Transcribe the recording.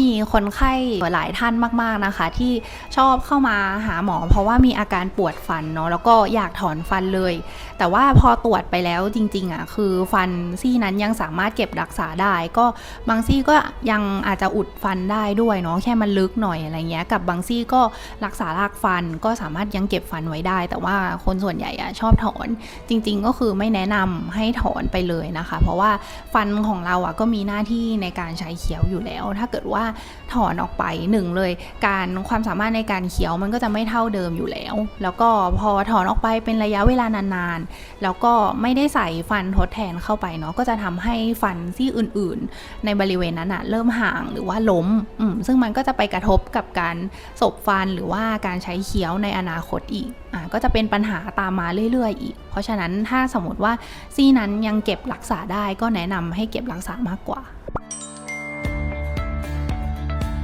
มีคนไข้หลายท่านมากๆนะคะ ที่ชอบเข้ามาหาหมอ เพราะว่ามีอาการปวดฟันเนาะแล้วก็อยากถอนฟันเลย แต่ว่าพอตรวจไปแล้วจริงๆอะคือฟันซี่นั้นยังสามารถเก็บรักษาได้ ก็บางซี่ก็ยังอาจจะอุดฟันได้ด้วยเนาะแค่มันลึกหน่อยอะไรเงี้ยกับบางซี่ก็รักษารากฟันก็สามารถยังเก็บฟันไว้ได้ แต่ว่าคนส่วนใหญ่อะชอบถอนจริง ๆ ก็คือไม่แนะนำให้ถอนไปเลยนะคะ เพราะว่าฟันของเราอะก็มีหน้าที่ในการใช้เคี้ยวอยู่แล้ว ถ้าเกิดว่าถอนออกไปหนึ่งเลย การความสามารถในการเคี้ยวมันก็จะไม่เท่าเดิมอยู่แล้ว แล้วก็พอถอนออกไปเป็นระยะเวลานานๆ แล้วก็ไม่ได้ใส่ฟันทดแทนเข้าไปเนาะก็จะทำให้ฟันซี่อื่นๆ ในบริเวณนั้นอะเริ่มห่างหรือว่าล้มอืมซึ่งมันก็จะไปกระทบกับการสบฟันหรือว่าการใช้เคี้ยวในอนาคตอีกอะก็จะเป็นปัญหาตามมาเรื่อยๆอีก เพราะฉะนั้นถ้าสมมติว่าซี่นั้นยังเก็บรักษาได้ก็แนะนำให้เก็บรักษามากกว่า